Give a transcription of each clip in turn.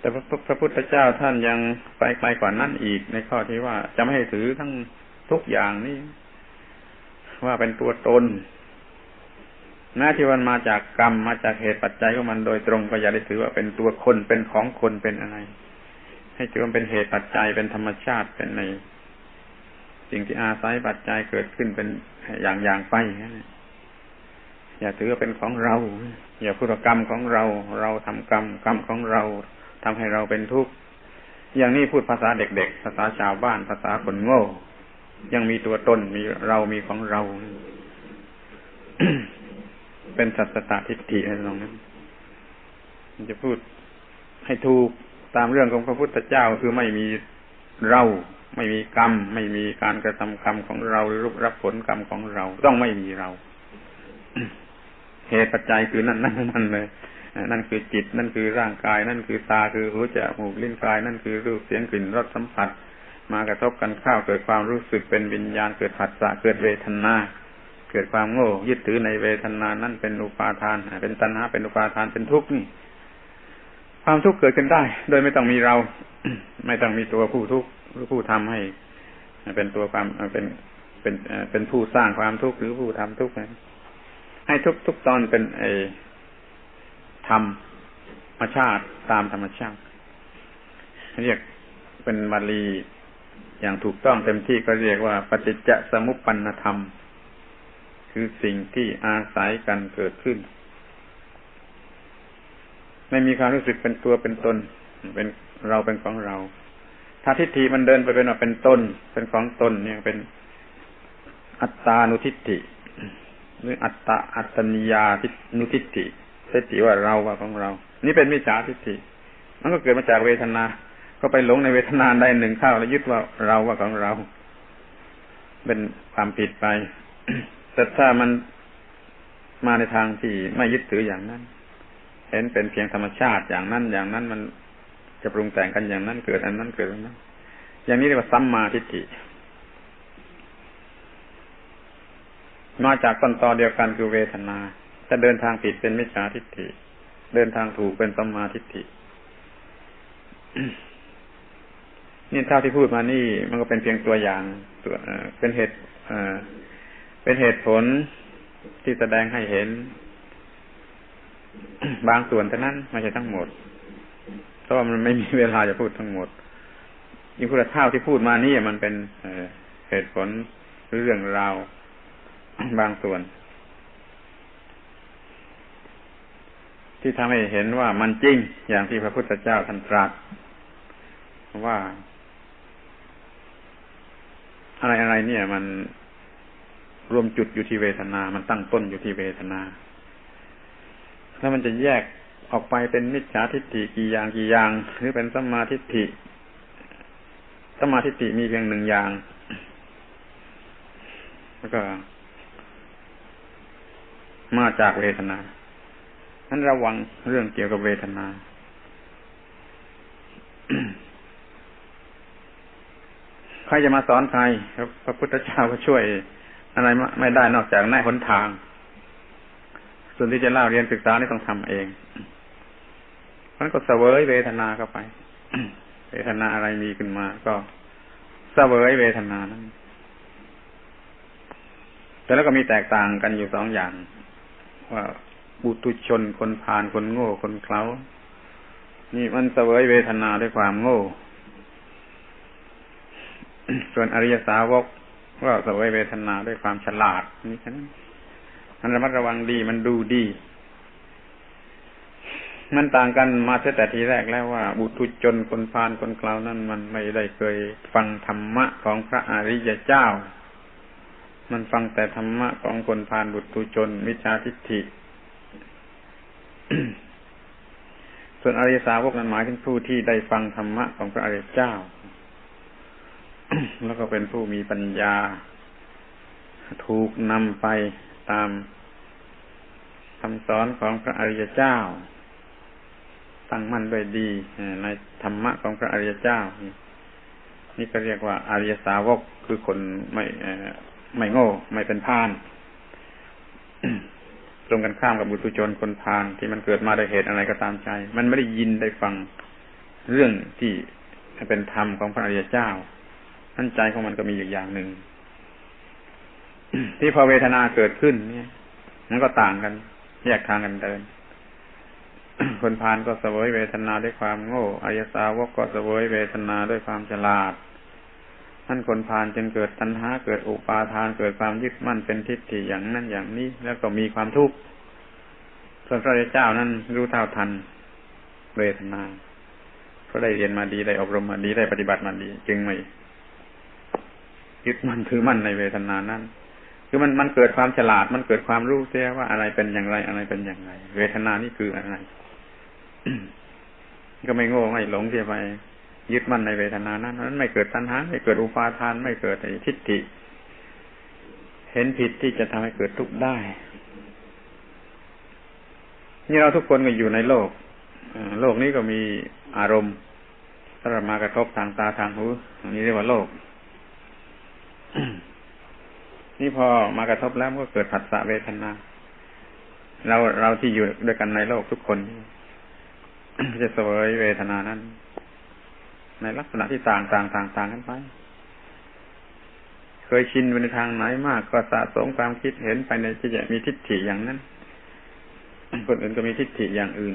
แต่พระพุทธเจ้าท่านยังไปไกลกว่านั้นอีกในข้อที่ว่าจะไม่ให้ถือทั้งทุกอย่างนี่ว่าเป็นตัวตนหน้าที่มันมาจากกรรมมาจากเหตุปัจจัยของมันโดยตรงก็อย่าได้ถือว่าเป็นตัวคนเป็นของคนเป็นอะไร ให้ถือว่าเป็นเหตุปัจจัยเป็นธรรมชาติเป็นในสิ่งที่อาศัยปัจจัยเกิดขึ้นเป็นอย่างอย่างไปอย่าถือว่าเป็นของเรา อย่าพูดกรรมของเรา เราทำกรรมกรรมของเรา ทำให้เราเป็นทุกข์อย่างนี้พูดภาษาเด็กๆ ภาษาชาวบ้าน ภาษาคนโง่ ยังมีตัวตนมีเรามีของเรา เป็นสัตตทิฏฐิอะไรตรงนั้นมันจะพูดให้ถูกตามเรื่องของพระพุทธเจ้าคือไม่มีเราไม่มีกรรม ไม่มีการกระทำกรรมของเราหรือรับผลกรรมของเรา ต้องไม่มีเรา เหตุปัจจัยคือนั่นนั่นนั่นเลย นั่นคือจิต นั่นคือร่างกาย นั่นคือตาคือหูจมูกลิ้นกาย นั่นคือรูปเสียงกลิ่นรสสัมผัส มากระทบกันเข้าเกิดความรู้สึกเป็นวิญญาณเกิดผัสสะเกิดเวทนา เกิดความโง่ยึดถือในเวทนานั้นเป็นอุปาทาน เป็นตัณหาเป็นอุปาทานเป็นทุกข์นี่ ความทุกข์เกิดขึ้นได้ โดยไม่ต้องมีเรา ไม่ต้องมีตัวผู้ทุกข์หรือผู้ทำให้เป็นตัวความเป็นเป็นเป็นผู้สร้างความทุกข์หรือผู้ทำทุกข์ให้ทุกทุกตอนเป็นไอ ธรรมชาติตามธรรมชาติเรียกเป็นบาลีอย่างถูกต้องเต็มที่ก็เรียกว่า ปฏิจจสมุปปนธรรม คือสิ่งที่อาศัยกันเกิดขึ้น ไม่มีความรู้สึกเป็นตัวเป็นตน เป็นเราเป็นของเรา ถ้าทิฏฐิมันเดินไปเป็นว่าเป็นตนเป็นของตนเนี่ยเป็นอัตตานุทิฏฐิหรืออัตตาอัตตนิยาทินุทิฏฐิ ทิฏฐิว่าเราว่าของเรา นี่เป็นมิจฉาทิฏฐิมันก็เกิดมาจากเวทนา ก็ไปหลงในเวทนาได้หนึ่งเข้าแล้วยึดว่าเราว่าของเรา เป็นความผิดไปแต่ถ้ามันมาในทางที่ไม่ยึดถืออย่างนั้น เห็นเป็นเพียงธรรมชาติอย่างนั้นอย่างนั้นมันจะปรุงแต่งกันอย่างนั้นเกิดอันนั้นเกิดอันนั้น อย่างนี้เรียกว่าสัมมาทิฏฐิมาจากต้นตอเดียวกันคือเวทนา ถ้าเดินทางผิดเป็นมิจฉาทิฏฐิ เดินทางถูกเป็นสัมมาทิฏฐินี่เท่าที่พูดมานี่ มันก็เป็นเพียงตัวอย่างตัวเป็นเหตุเป็นเหตุผลที่แสดงให้เห็น บางส่วนเท่านั้นไม่ใช่ทั้งหมดเพราะว่ามันไม่มีเวลาจะพูดทั้งหมดยิ่งพูดเท่าที่พูดมานี่มันเป็นเหตุผลหรือเรื่องราวบางส่วน ที่ทำให้เห็นว่ามันจริงอย่างที่พระพุทธเจ้าท่านตรัสว่า อะไรอะไรเนี่ย มันรวมจุดอยู่ที่เวทนา มันตั้งต้นอยู่ที่เวทนาแล้วมันจะแยกออกไปเป็นมิจฉาทิฏฐิกี่อย่างกี่อย่าง หรือเป็นสมาทิฏฐิสมาทิฏฐิมีเพียงหนึ่งอย่าง แล้วก็ มาจากเวทนา นั้นระวังเรื่องเกี่ยวกับเวทนาใครจะมาสอนใครพระพุทธเจ้าก็ช่วย อะไรไม่ได้นอกจากแน่หนทาง ส่วนที่จะเล่าเรียนศึกษานี่ต้องทำเองมันก็เสวยเวทนาเข้าไป เวทนาอะไรมีขึ้นมา ก็เสวยเวทนานั้นแต่แล้วก็มีแตกต่างกันอยู่สองอย่างว่า บุตุชนคนพาลคนโง่คนเคล้า นี่มันเสวยเวทนาด้วยความโง่ ส่วนอริยสาวกก็สวยเวทนาด้วยความฉลาด นี่ฉะนั้นมันระมัดระวังดีมันดูดี มันต่างกันมาตั้งแต่ทีแรกแล้วว่า บุตุชนคนพาลคนกล่าวนั้น มันไม่ได้เคยฟังธรรมะของพระอริยเจ้า มันฟังแต่ธรรมะของคนพาลบุตุชนมิจฉาทิฏฐิ ส่วนอริยสาวกนั้นหมายถึงผู้ที่ได้ฟังธรรมะของพระอริยเจ้า แล้วก็เป็นผู้มีปัญญา ถูกนำไปตามคำสอนของพระอริยเจ้า ตั้งมั่นด้วยดีในธรรมะของพระอริยเจ้า นี่ก็เรียกว่าอริยสาวกคือคนไม่ไม่โง่ ไม่เป็นพาน ตรงกันข้ามกับบุตุชนคนพานที่มันเกิดมาด้วยเหตุอะไรก็ตามใจ มันไม่ได้ยินได้ฟังเรื่องที่เป็นธรรมของพระอริยเจ้านั่นใจของมันก็มีอยู่อย่างหนึ่ง ที่พอเวทนาเกิดขึ้น เนี่ยมันก็ต่างกัน แยกทางกันเดิน คนพานก็เสวยเวทนาด้วยความโง่อริยสาวกก็เสวยเวทนาด้วยความฉลาด ท่านคนพานจนเกิดตัณหาเกิดอุปาทานเกิดความยึดมั่นเป็นทิฏฐิอย่างนั้นอย่างนี้ แล้วก็มีความทุกข์ส่วนพระเจ้านั้นรู้เท่าทันเวทนาเขาได้เรียนมาดีได้อบรมมาดีได้ปฏิบัติมาดี จึงไม่ยึดมั่นถือมั่นในเวทนานั้นคือมันมันเกิดความฉลาดมันเกิดความรู้เสียว่าอะไรเป็นอย่างไรอะไรเป็นอย่างไร เวทนานี่คืออะไร ก็ไม่โง่ไม่หลงที่ไป ยึดมั่นในเวทนานั้นนั้นไม่เกิดตัณหาไม่เกิดอุปาทาน ไม่เกิดทิฏฐิ เห็นผิดที่จะทำให้เกิดทุกข์ได้ นี่เราทุกคนก็อยู่ในโลกโลกนี้ก็มีอารมณ์ถ้าเรามากระทบทางตาทางหูนี่เรียกว่าโลก นี่พอมากระทบแล้วก็เกิดผัสสะเวทนา เราเราที่อยู่ด้วยกันในโลกทุกคน จะเสวยเวทนานั้น ในลักษณะที่ต่างต่างต่างต่างกันไป เคยชินไปในทางไหนมาก ก็สะสมความคิดเห็นไปในที่จะมีทิฏฐิอย่างนั้น คนอื่นก็มีทิฏฐิอย่างอื่น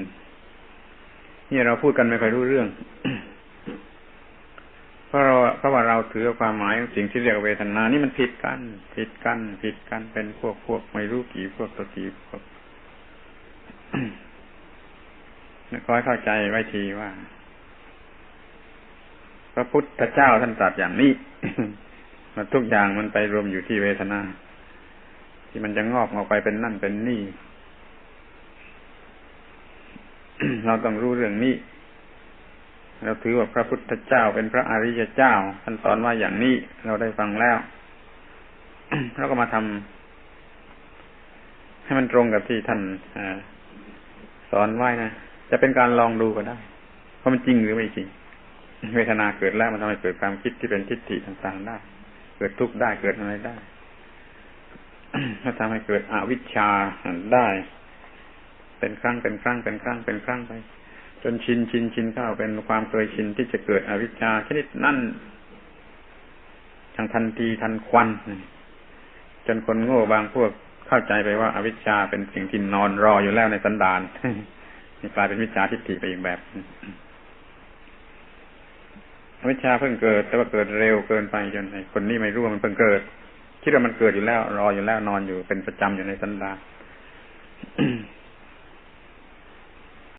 นี่เราพูดกันไม่ค่อยรู้เรื่อง เพราะเราเพราะว่าเราถือความหมายสิ่งที่เรียกเวทนา นี่มันผิดกัน ผิดกัน ผิดกัน เป็นพวกพวกไม่รู้กี่พวกตัวกี่พวกคอยเข้าใจไว้ทีว่า พระพุทธเจ้าท่านตรัสอย่างนี้มันทุกอย่างมันไปรวมอยู่ที่เวทนา ที่มันจะงอกออกไปเป็นนั่นเป็นนี่ เราต้องรู้เรื่องนี้ เราถือว่าพระพุทธเจ้าเป็นพระอริยเจ้าท่านสอนว่าอย่างนี้เราได้ฟังแล้วเราก็มาทำให้มันตรงกับที่ท่านอสอนไว้นะจะเป็นการลองดูก็ได้เพราะมันจริงหรือไม่จริง เวทนาเกิดแล้วมันทำให้เกิดความคิดที่เป็นทิฏฐิต่างๆได้ เกิดทุกข์ได้เกิดอะไรได้ถ้าทำให้เกิดอวิชชาได้ เป็นครั้งเป็นครั้งเป็นครั้งเป็นครั้งไป จนชินชินชินเข้าเป็นความเคยชินที่จะเกิดอวิชชาชนิดนั่นทางทันทีทันควันจนคนโง่บางพวกเข้าใจไปว่าอาวิชชาเป็นสิ่งที่นอนรออยู่แล้วในสันดานนี่กลายเป็นวิชาทิฏฐิไปอีกแบบ วิชาเพิ่งเกิด แต่ว่าเกิดเร็วเกินไปจนคนนี้ไม่รู้ว่ามันเพิ่งเกิด คิดว่ามันเกิดอยู่แล้ว รออยู่แล้วนอนอยู่เป็นประจำอยู่ในสันดาน